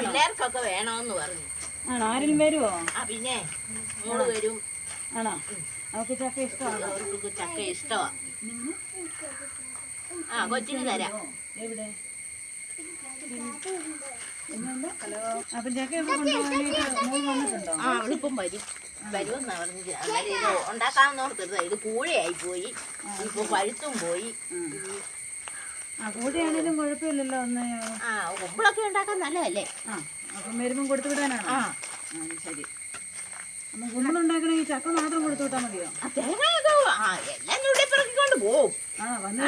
പിള്ളേർക്കൊക്കെ വേണമെന്ന് പറഞ്ഞു. ആണോ? ആരെങ്കിലും വരുമോ ആ പിന്നെ മോൾ വരും. ആണോ? അവർക്ക് ചക്ക ഇഷ്ടമാണോ? അവർക്ക് ചക്ക ഇഷ്ടമാ. ആ കൊച്ചിന് തരാം. എവിടെ? അപ്പം കൊണ്ടുപോകാനായിട്ട് വന്നിട്ടുണ്ടോ? ആ അവളിപ്പം വരും. വരുമെന്നാ പറഞ്ഞത്. അന്നേരം ഇത് ഉണ്ടാക്കാമെന്നോർത്തത് ഇത് കൂഴയായി പോയി. ഇപ്പൊ പഴുത്തും പോയി. കൂടെയാണേലും കുഴപ്പമില്ലല്ലോ ഒന്ന്. ആ ഉണ്ടാക്കാൻ നല്ലതല്ലേ? ആ അപ്പം വരുമ്പം കൊടുത്തു വിടാനാണോ? ആ. ശരി. അപ്പം കുമ്പളുണ്ടാക്കണമെങ്കിൽ ചക്ക മാത്രം കൊടുത്തു വിട്ടാൽ മതിയോ? ആ തേങ്ങയൊക്കെ ആ എല്ലാം ചുള്ളി പെറുക്കിക്കൊണ്ട് പോവും. ആ വന്നു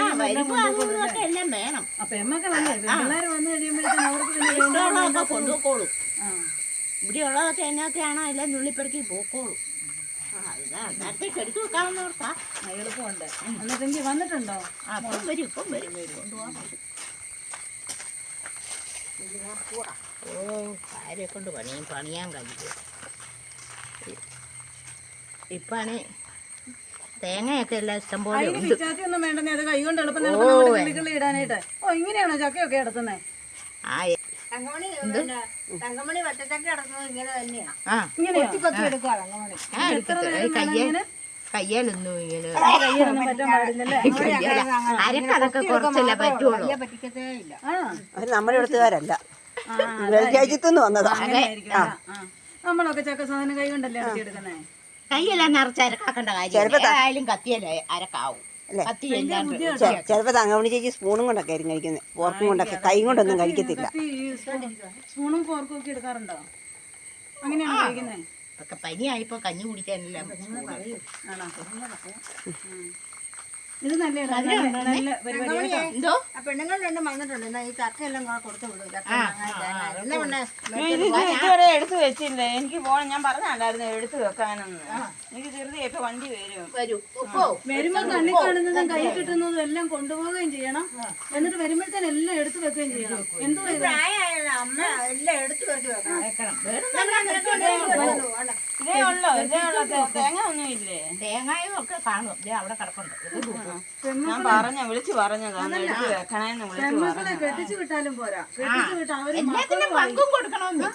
എല്ലാം വേണം. അപ്പം എമ്മൊക്കെ വന്നേ പിള്ളേർ വന്നു കഴിയുമ്പോഴത്തേനും അവർക്ക് പിന്നെ വേണ്ടതെല്ലാം ഇഷ്ടമുള്ളതൊക്കെ കൊണ്ടുപോക്കോളും ആ. ഇവിടെ ഉള്ളതൊക്കെ എന്നൊക്കെയാണോ എല്ലാം ചുള്ളിപ്പെറുക്കി പോക്കോളും വന്നിട്ടുണ്ടോ അപ്പം വരും ഇപ്പം വരും ഓ ഭാര്യ കൊണ്ട് പണിയും പണിയാൻ കഴിയും ഇപ്പാണ് തേങ്ങയൊക്കെ എല്ലാം ഇഷ്ടം പോലെ ഒന്നും അത് കൈ കൊണ്ട് എളുപ്പം ഇടാനായിട്ട് ഓ ഇങ്ങനെയാണോ ചക്കയൊക്കെ ഇടത്തുന്നേ ആ തങ്കമണി വട്ടച്ചക്ക കിടക്കുന്നത് ഇങ്ങനെ തന്നെയാ. കൊത്തി എടുക്കുക തങ്കമണി. കയ്യാലൊന്നും ഇങ്ങനെ അരക്കതൊക്കെ കുറച്ചല്ലേ പറ്റുള്ളൂ. നമ്മുടെ ഇവിടുത്തുകാരല്ല. രാജ്യത്തുനിന്ന് വന്നതാ. നമ്മളൊക്കെ ചക്ക സാധനം കൈ കൊണ്ടല്ലേ കൈയെല്ലാം നിറച്ച് അരക്കാക്കേണ്ട കാര്യം കത്തിയല്ലേ അരക്കാവും. അല്ലേ? ചിലപ്പോൾ തങ്കമണി ചേച്ചി സ്പൂണും കൊണ്ടൊക്കെ ആയിരിക്കും കഴിക്കുന്നത് ഫോർക്കും കൊണ്ടൊക്കെ കൈ കൊണ്ടൊന്നും കഴിക്കത്തില്ല. സ്പൂണും ഫോർക്കും ഒക്കെ എടുക്കാറുണ്ടോ? അങ്ങനെയാണോ കഴിക്കുന്നത് പനിയായിപ്പോ കഞ്ഞി കുടിക്കാനല്ലേ. ഇത് നല്ലതാണ്. നല്ല നല്ല പരിപാടി എന്തോ? ആ പെണ്ണുങ്ങൾ രണ്ടും വന്നിട്ടുണ്ട്. എന്നാ ഈ ചക്ക എല്ലാം കൂടെ കൊടുത്തു വിടും. ഇതുവരെ എടുത്തു വെച്ചില്ല. എനിക്ക് പോകണം ഞാൻ പറഞ്ഞല്ലായിരുന്നു എടുത്തു വെക്കാനെന്ന്. എനിക്ക് ചെറുത് ഇപ്പൊ വണ്ടി വരും. വരുമ്പോ കണ്ണി കാണുന്നതും കൈ കിട്ടുന്നതും എല്ലാം കൊണ്ടുപോവുകയും ചെയ്യണം. എന്നിട്ട് വരുമ്പോഴത്തേനും എല്ലാം എടുത്തു വെക്കുകയും ചെയ്യണം. എന്തോ ഇത് അമ്മ എല്ലാം എടുത്തു വെക്കണം ഇതേ ഉള്ളോ ഇതേ ഉള്ളോ തേ- തേങ്ങ ഒന്നും ഇല്ലേ തേങ്ങായും ഒക്കെ കാണും. ദേ അവിടെ കിടപ്പുണ്ട്. ഞാൻ പറഞ്ഞ വിളിച്ചു പറഞ്ഞതാണ് വെക്കണേന്ന് വിളിച്ചു വിട്ടാലും പോരാ. പങ്കും കൊടുക്കണമെന്ന്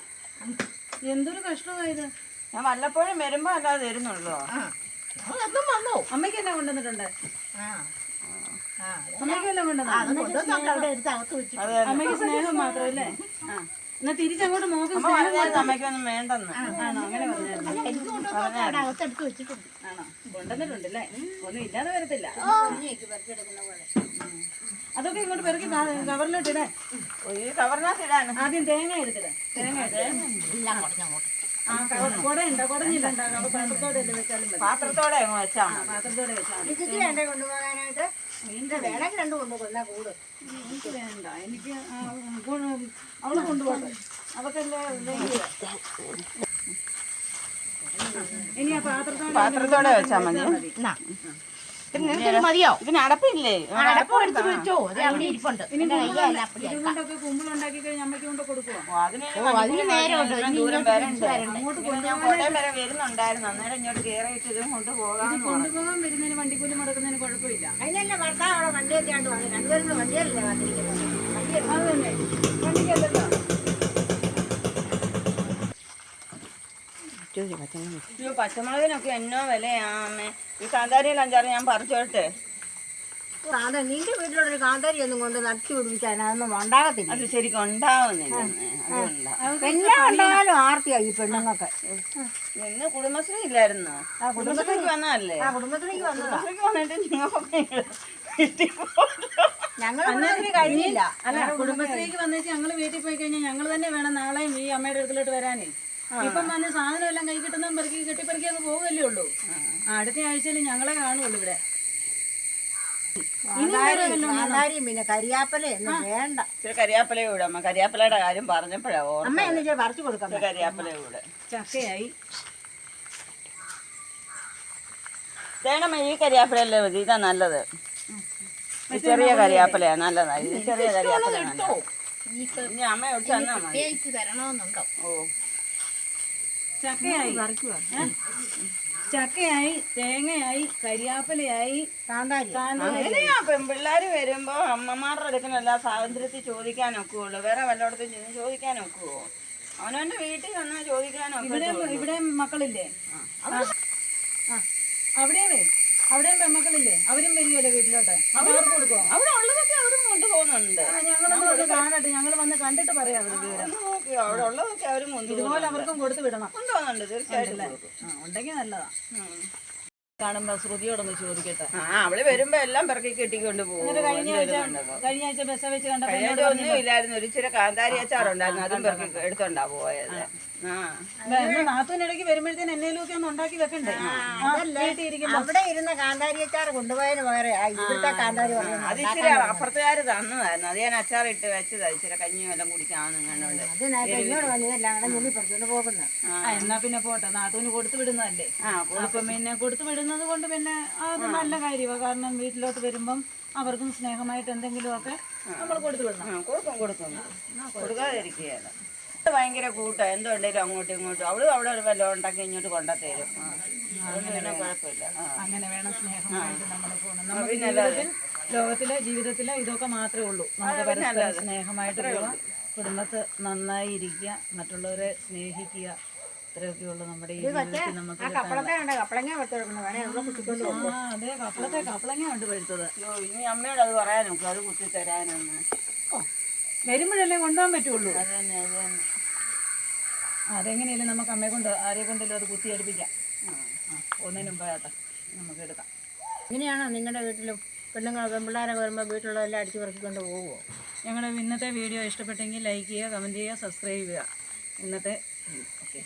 എന്തൊരു കഷ്ടമായത് ഞാൻ വല്ലപ്പോഴും വരുമ്പോ അല്ലാതെ തരുന്നുള്ളൂ? വന്നോ? അമ്മയ്ക്ക് എന്നാ കൊണ്ടുവന്നിട്ടുണ്ട്? ആ. ആ. അമ്മയ്ക്ക് എല്ലാം അത് കൊണ്ടുവന്നു അമ്മയ്ക്ക് സ്നേഹം മാത്രമല്ലേ ആ. എന്നാ തിരിച്ചങ്ങോട്ട് മോക്ക് അമ്മയ്ക്കൊന്നും വേണ്ടെന്ന്. ആണോ അങ്ങനെ പറഞ്ഞായിരുന്നു. എനിക്ക് കൊണ്ടുവന്നൊക്കെ അവിടെ അകത്ത് വെച്ചിട്ടുണ്ട് ആണോ? കൊണ്ടുവന്നിട്ടുണ്ടല്ലേ? ഒന്നും ഇല്ലാതെ വരത്തില്ല. ഉം. അതൊക്കെ ഇങ്ങോട്ട് പെറുക്കി കവറിലോട്ട് ഇടേ ഈ കവറിനകത്ത് ഇടാൻ. ആദ്യം തേങ്ങ എടുത്തിട. തേങ്ങ കൊടയുണ്ടോ? കൊടഞ്ഞില്ല. പാത്രത്തോടെ വെച്ചാലും മതി. പാത്രത്തോടെ. വെച്ചാൽ കൊണ്ടുപോകാനായിട്ട് വേണമെങ്കിൽ രണ്ടും കൂട്. എനിക്ക് വേണ്ട എനിക്ക് അവൾ കൊണ്ടുപോകട്ടെ അവക്കല്ലേ. ഇനി ആ പാത്രത്തോടെ പാത്രത്തോടെ വെച്ചാൽ മതി. നിനക്കിത് മതിയോ ഇതിന് അടപ്പില്ലേ അടപ്പം എടുത്ത് വെച്ചോ അത് അവിടെ ഇരിപ്പുണ്ട്. എന്റെ കയ്യല്ല അപ്പടി ഇത് കൊണ്ടൊക്കെ കുമ്പിളുണ്ടാക്കി കഴിഞ്ഞ് അമ്മയ്ക്ക് കൊണ്ട് കൊടുക്കുവോ? ഓ, അതിന് ഓ അതിന് നേരമുണ്ട്. ഇനി ദൂരം ഇങ്ങോട്ട് വരണ്ടേ തിരിച്ച് വരണ്ടേ അങ്ങോട്ട് ഞാൻ കോട്ടയം വരെ വരുന്നുണ്ടായിരുന്നു. അന്നേരം ഇങ്ങോട്ട് കയറിയിട്ട് ഇതും കൊണ്ട് പോകാൻ കൊണ്ടുപോകാൻ വരുന്നതിന് വണ്ടിക്കൂലി മുടക്കുന്നതിന് കുഴപ്പമില്ല. അതിനല്ല ഭർത്താവ് അവിടെ വണ്ടിയൊക്കെ ആണ്ട് വന്നു രണ്ടുപേരും കൂടെ വണ്ടിയല്ലേ വന്നിരിക്കുന്നത്? വണ്ടി തന്നെ. വണ്ടിക്കല്ലല്ലോ ചോദിച്ചു പച്ചമുളക്. അയ്യോ പച്ചമുളകിനൊക്കെ എന്നോ വിലയാ അമ്മേ ഈ കാന്താരിയിൽ അഞ്ചാറ് ഞാൻ പറിച്ചോട്ടെ. അതെ നിന്റെ വീട്ടിലൊരു കാന്താരി ഒന്നും കൊണ്ട് നട്ടു പിടിപ്പിച്ചാൽ അതൊന്നും ഉണ്ടാകത്തില്ല. അത് ശരിക്കും ഉണ്ടാവുന്നില്ല. എല്ലാം ഉണ്ടായാലും ആർത്തിയാ ഈ പെണ്ണുങ്ങൾക്ക്? ഇന്ന് കുടുംബശ്രീ. ഇല്ലായിരുന്നോ കുടുംബശ്രീക്ക് വന്നതല്ലേ? ആ കുടുംബത്തിലേക്ക് വന്നതാ. കുടുംബശ്രീക്ക് വന്നിട്ട് കിട്ടിപ്പോട്ടോ. ഞങ്ങൾ കഴിഞ്ഞില്ല. അല്ല കുടുംബശ്രീക്ക് വന്നേച്ച് ഞങ്ങൾ വീട്ടിൽ പോയി കഴിഞ്ഞാൽ ഞങ്ങൾ തന്നെ വേണം നാളെയും ഈ അമ്മയുടെ അടുത്തിലോട്ട് വരാനേ. ഇപ്പം വന്ന് സാധനം എല്ലാം കൈ കിട്ടുന്ന പെറുക്കി കെട്ടി പെറുക്കി അങ്ങ് പോകല്ലേ ഉള്ളൂ. അടുത്ത ആഴ്ചയിൽ ഞങ്ങളെ കാണുള്ളൂ ഇവിടെ. കാന്താരിയും പിന്നെ കരിയാപ്പല ഒന്നും വേണ്ട. ഇച്ചിരി അമ്മ കരിയാപ്പലയുടെ കാര്യം പറഞ്ഞപ്പോഴാ അമ്മ ഓർമ്മ എന്ന് വെച്ചാൽ പറിച്ചു കൊടുക്കാം. ഇച്ചിരി കരിയാപ്പല കൂടെ ചക്കയായി. തേണമ്മ ഈ കരിയാപ്പലയല്ലേ മതി. ഇതാ നല്ലത്. ചെറിയ കരിയാപ്പലയാ നല്ലതാ. ഇത് ചെറിയ കരിയാപ്പല ഇനി അമ്മ ഒഴിച്ച് തന്നാ മതി. ഓ. ചക്കയായി. ചക്കയായി തേങ്ങയായി കരിയാപ്പലയായി. പെൺപിള്ളേര് വരുമ്പോ അമ്മമാരുടെ അടുക്കലല്ല സ്വാതന്ത്ര്യത്തിൽ ചോദിക്കാനൊക്കുള്ളൂ. വേറെ വല്ലയിടത്തും ചെന്ന് ചോദിക്കാനൊക്കുവോ? അവനവന്റെ വീട്ടിൽ വന്നാ ഇവിടെ ചോദിക്കാനൊക്കെ ഇവിടെ മക്കളില്ലേ? ആ. ആ. അവിടെയേ അവിടെയും പെൺമക്കളില്ലേ അവരും വരികയല്ലേ വീട്ടിലോട്ട്? അപ്പൊ അവർക്ക് കൊടുക്കോ അവിടെ ഉള്ളതൊക്കെ അവരും കൊണ്ടുപോകുന്നുണ്ട് ഞങ്ങൾ കാണട്ടെ. ഞങ്ങൾ വന്ന് കണ്ടിട്ട് പറയാം അവർക്ക് അവിടെ ഉള്ളതൊക്കെ അവരും ഇതുപോലെ അവർക്കും കൊടുത്തു വിടണം. കൊണ്ടുപോകുന്നുണ്ട് തീർച്ചയായിട്ടും. ഉണ്ടെങ്കിൽ നല്ലതാ. കാണുമ്പോ ശ്രുതിയോടൊന്ന് ചോദിക്കട്ടെ. അവൾ വരുമ്പോ എല്ലാം പിറക്കി കെട്ടിക്കൊണ്ട് പോകും. കഴിഞ്ഞ ആഴ്ച ബസ് വെച്ച് കണ്ടപ്പോ ഇല്ലായിരുന്നു. ഒരു ഇച്ചിരി കാന്താരി അച്ചാറുണ്ടായിരുന്നു. അതും പിറക്കി എടുത്തോണ്ടാ പോയത്. നാത്തൂനിടയ്ക്ക് വരുമ്പോഴത്തേന് എന്നേലും ഒക്കെ ഒന്ന് ഉണ്ടാക്കി വെക്കണ്ടേ? അവിടെ ഇരുന്ന കാന്താരി അച്ചാർ കൊണ്ടുപോയതിന് വേറെ ആ ഇവിടുത്തെ കാന്താരി അത് ഇച്ചിരി അപ്പുറത്തുകാര് തന്നതായിരുന്നു. അത് ഞാൻ അച്ചാറിട്ട് വെച്ചതാ. ഇച്ചിരി കഞ്ഞിയും എല്ലാം കുടിക്കാന്ന് കണ്ടോണ്ട്. എന്നാ പിന്നെ പോട്ടെ. നാത്തൂന് കൊടുത്തു വിടുന്നതല്ലേ? ആ അപ്പം പിന്നെ കൊടുത്തു വിടുന്നത് കൊണ്ട് പിന്നെ അത് നല്ല കാര്യമാണ് കാരണം വീട്ടിലോട്ട് വരുമ്പം അവർക്കും സ്നേഹമായിട്ട് എന്തെങ്കിലുമൊക്കെ നമ്മൾ കൊടുത്തു വിടണം. കൊടുക്കും കൊടുക്കും. കൊടുക്കാതിരിക്കുകയല്ല. ഭയങ്കര കൂട്ടം. എന്തുണ്ടെങ്കിലും അങ്ങോട്ടും ഇങ്ങോട്ടും. അവൾ അവിടെ ഒരു വല്ലതും ഉണ്ടാക്കി ഇങ്ങോട്ട് കൊണ്ടുത്തരും. ആ. അതുകൊണ്ട് പിന്നെ കുഴപ്പമില്ല. ആ. അങ്ങനെ വേണം സ്നേഹമായിട്ട് നമ്മൾ പോകണം നമുക്ക് പിന്നെ ജീവിതത്തിൽ ലോകത്തിലെ ജീവിതത്തിലെ ഇതൊക്കെ മാത്രമേ ഉള്ളൂ. നമുക്ക് പരസ്പരം സ്നേഹമായിട്ട് കുടുംബത്ത് നന്നായി ഇരിക്കുക. മറ്റുള്ളവരെ സ്നേഹിക്കുക. ഇത്രയൊക്കെ ഉള്ളൂ നമ്മുടെ ഈ ജീവിതത്തിൽ നമുക്ക് ആ കപ്പളങ്ങ വേണേ കുട്ടിക്കൊണ്ട് അതെ. കപ്പളത്തെ കപ്പളങ്ങ ഉണ്ട് പഴുത്തത് അയ്യോ ഇനി അമ്മയോട് അത് പറയാനൊക്കെ. അത് കുത്തി തരാനൊന്ന് വരുമ്പോഴല്ലേ കൊണ്ടുപോകാൻ പറ്റുള്ളൂ. അത് തന്നെ അത് തന്നെ. അതെങ്ങനെയല്ലേ നമുക്ക് അമ്മയെ കൊണ്ട് ആരെ കൊണ്ടല്ലോ അത് കുത്തി അടിപ്പിക്കാം. ഒന്നിനു നമുക്ക് എടുക്കാം. ഇങ്ങനെയാണോ നിങ്ങളുടെ വീട്ടിലും പെണ്ണുങ്ങൾ പെൺപിള്ളേരെ വരുമ്പോൾ വീട്ടിലുള്ളതെല്ലാം അടിച്ചു പറിക്കൊണ്ട് പോകുമോ ഞങ്ങളുടെ ഇന്നത്തെ വീഡിയോ ഇഷ്ടപ്പെട്ടെങ്കിൽ ലൈക്ക് ചെയ്യുക കമന്റ് ചെയ്യുക സബ്സ്ക്രൈബ് ചെയ്യുക. ഇന്നത്തെ ഓക്കെ.